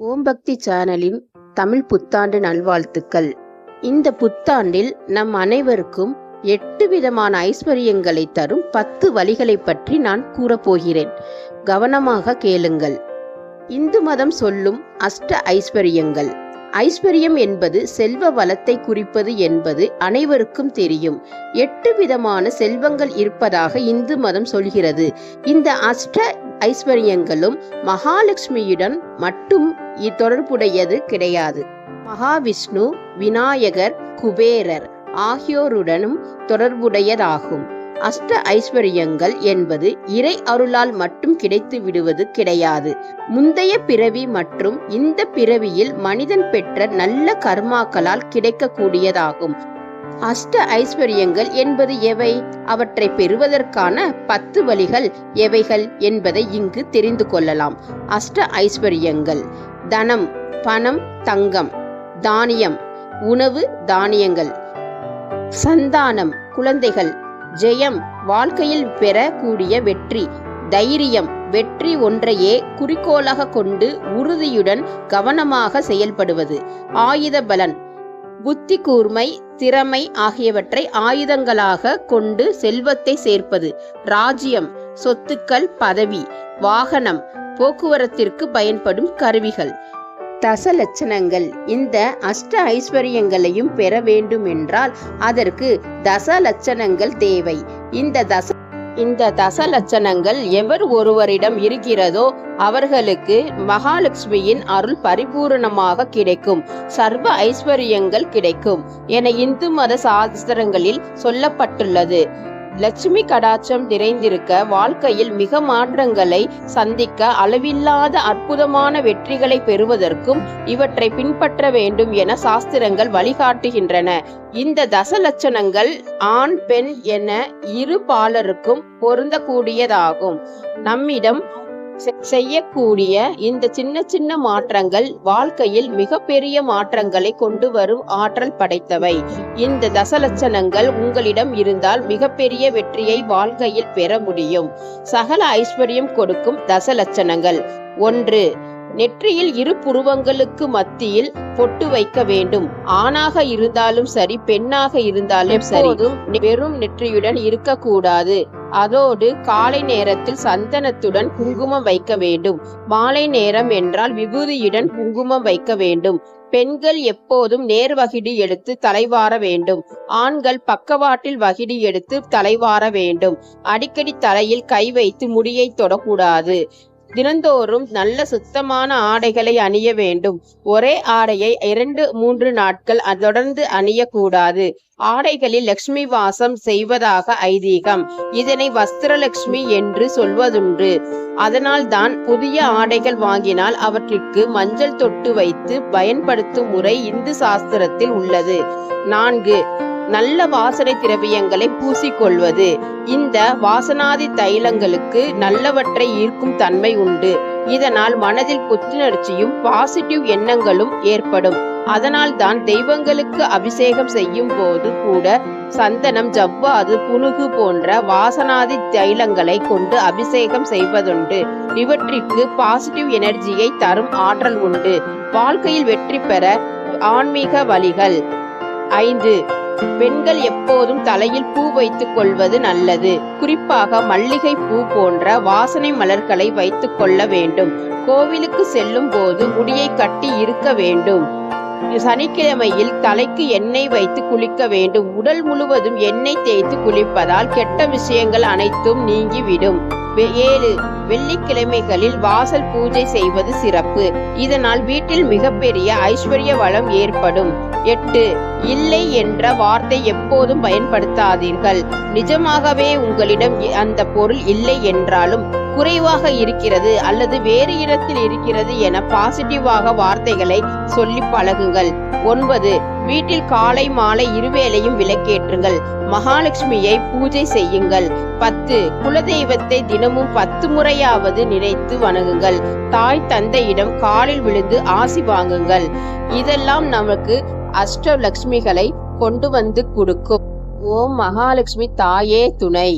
ஓம் பக்தி சேனலின் தமிழ் புத்தாண்டு நல்வாழ்த்துக்கள். இந்த புத்தாண்டில் நம் அனைவருக்கும் எட்டு விதமான ஐஸ்வர்யங்களை தரும் பத்து வழிகளை பற்றி நான் கூறப்போகிறேன் கவனமாக கேளுங்கள். இந்து மதம் சொல்லும் அஷ்ட ஐஸ்வர்யங்கள். ஐஸ்வர்யம் என்பது செல்வ வளத்தை குறிப்பது என்பது அனைவருக்கும் தெரியும். எட்டு விதமான செல்வங்கள் இருப்பதாக இந்து மதம் சொல்கிறது. இந்த அஷ்ட ஐஸ்வர்யங்களும் மகாலட்சுமியுடன் மட்டும் இத்தொடர்புடையது தொடர்புடையது கிடையாது. மகாவிஷ்ணு விநாயகர் குபேரர் ஆகியோருடனும் தொடர்புடையதாகும். அஷ்ட ஐஸ்வர்யங்கள் என்பது இறை அருளால் மட்டும் கிடைத்து விடுவது கிடையாது. முந்தைய பிறவி மற்றும் இந்த பிறவியில் மனிதன் பெற்ற நல்ல கர்மாக்களால் கிடைக்கக்கூடியதாகும். அஷ்ட ஐஸ்வர்யங்கள் என்பது எவை? அவற்றை பெறுவதற்கான பத்து வழிகள் எவைகள் என்பதை இங்கு தெரிந்து கொள்ளலாம். அஷ்ட ஐஸ்வர்யங்கள். தனம் பணம் தங்கம் தானியம் உணவு தானியங்கள். சந்தானம் குழந்தைகள். ஜெயம் வாழ்க்கையில் பெறக்கூடிய வெற்றி. தைரியம் வெற்றி ஒன்றையே குறிக்கோளாக கொண்டு உறுதியுடன் கவனமாக செயல்படுவது. ஆயுத பலன் புத்தி கூர்மை திறமை ஆகியவற்றை ஆயுதங்களாக கொண்டு செல்வத்தை சேர்ப்பது. ராஜ்யம் சொத்துக்கள் பதவி வாகனம் போக்குவரத்திற்கு பயன்படும் கருவிகள். தசலட்சணங்கள். இந்த அஷ்ட ஐஸ்வர்யங்களையும் பெற வேண்டும் என்றால் அதற்கு தசலட்சணங்கள் தேவை. இந்த தச இந்த தசலட்சணங்கள் எவர் ஒருவரிடம் இருக்கிறதோ அவர்களுக்கு மகாலட்சுமியின் அருள் பரிபூரணமாக கிடைக்கும். சர்வ ஐஸ்வர்யங்கள் கிடைக்கும். என இந்து மத சாஸ்திரங்களில் சொல்லப்பட்டுள்ளது. லட்சுமி கடாட்சம் நிறைந்திருக்க வாழ்க்கையில் மிக மாற்றங்களை சந்திக்க அளவில்லாத அற்புதமான வெற்றிகளை பெறுவதற்கும் இவற்றை பின்பற்ற வேண்டும் என சாஸ்திரங்கள் வழிகாட்டுகின்றன. இந்த தசலட்சணங்கள் ஆண் பெண் என இரு பாலருக்கும் பொருந்தக்கூடியதாகும். நம்மிடம் செய்யக்கூடிய இந்த சின்ன சின்ன மாற்றங்கள் வாழ்க்கையில் மிகப்பெரிய மாற்றங்களை கொண்டு வரும் ஆற்றல் படைத்தவை. இந்த தசலட்சணங்கள் உங்களிடம் இருந்தால் மிகப்பெரிய வெற்றியை வாழ்க்கையில் பெற முடியும். சகல ஐஸ்வர்யம் கொடுக்கும் தசலட்சணங்கள். ஒன்று நெற்றியில் இரு புருவங்களுக்கு மத்தியில் பொட்டு வைக்க வேண்டும். ஆணாக இருந்தாலும் சரி பெண்ணாக இருந்தாலும் சரி வெறும் நெற்றியுடன் இருக்கக்கூடாது. அதோடு காலை நேரத்தில் சந்தனத்துடன் குங்குமம் வைக்க வேண்டும். மாலை நேரம் என்றால் விபூதியுடன் குங்குமம் வைக்க வேண்டும். பெண்கள் எப்போதும் நேர் வகிடி எடுத்து தலைவார வேண்டும். ஆண்கள் பக்கவாட்டில் வகிடி எடுத்து தலைவார வேண்டும். அடிக்கடி தலையில் கை வைத்து முடியை தொடக்கூடாது. தினந்தோறும் நல்ல சுத்தமான ஆடைகளை அணிய வேண்டும். ஒரே ஆடையை இரண்டு மூன்று நாட்கள் தொடர்ந்து அணியக்கூடாது. ஆடைகளில் லக்ஷ்மி வாசம் செய்வதாக ஐதீகம். இதனை வஸ்திரலக்ஷ்மி என்று சொல்வதுண்டு. அதனால்தான் புதிய ஆடைகள் வாங்கினால் அவற்றிற்கு மஞ்சள் தொட்டு வைத்து பயன்படுத்தும் முறை இந்து சாஸ்திரத்தில் உள்ளது. நான்கு நல்ல வாசனை திரவியங்களை பூசிக்கொள்வது. இந்த வாசனாதி தைலங்களுக்கு நல்லவற்றை ஈர்க்கும் தன்மை உண்டு. இதனால் மனதில் புத்துணர்ச்சியும் பாசிட்டிவ் எண்ணங்களும் ஏற்படும். அதனால் தான் தெய்வங்களுக்கு அபிஷேகம் செய்யும் போது கூட சந்தனம் ஜவ்வாது புனுகு போன்ற வாசனாதி தைலங்களை கொண்டு அபிஷேகம் செய்வதுண்டு. இவற்றிற்கு பாசிட்டிவ் எனர்ஜியை தரும் ஆற்றல் உண்டு. வாழ்க்கையில் வெற்றி பெற ஆன்மீக வழிகள் ஐந்து. பெண்கள் எப்போதும் தலையில் பூ வைத்துக் கொள்வது நல்லது. குறிப்பாக மல்லிகை பூ போன்ற வாசனை மலர்களை வைத்துக் கொள்ள வேண்டும். கோவிலுக்கு செல்லும் போது முடியை கட்டி இருக்க வேண்டும். சனிக்கிழமையில் தலைக்கு எண்ணெய் வைத்து குளிக்க வேண்டும். உடல் முழுவதும் எண்ணெய் தேய்த்து குளிப்பதால் கெட்ட விஷயங்கள் அனைத்தும் நீங்கிவிடும். ஏழு. வெள்ளிக்கிழமைகளில் வாசல் பூஜை செய்வது சிறப்பு. இதனால் வீட்டில் மிகப்பெரிய ஐஸ்வர்ய வளம் ஏற்படும். எட்டு. இல்லை என்ற வார்த்தை எப்போதும் பயன்படுத்தாதீர்கள். நிஜமாகவே உங்களிடம் அந்த பொருள் இல்லை என்றாலும் குறைவாக இருக்கிறது அல்லது வேறு இடத்தில் இருக்கிறது என பாசிட்டிவாக வார்த்தைகளை சொல்லி பழகுங்கள். ஒன்பது. வீட்டில் காலை மாலை இருவேளையும் விளக்கேற்றுங்கள். மகாலட்சுமியை பூஜை செய்யுங்கள். பத்து குலதெய்வத்தை தினமும் பத்து முறையாவது நினைத்து வணங்குங்கள். தாய் தந்தையிடம் காலில் விழுந்து ஆசி வாங்குங்கள். இதெல்லாம் நமக்கு அஷ்டலக்ஷ்மிகளை கொண்டு வந்து கொடுக்கும். ஓம் மகாலட்சுமி தாயே துணை.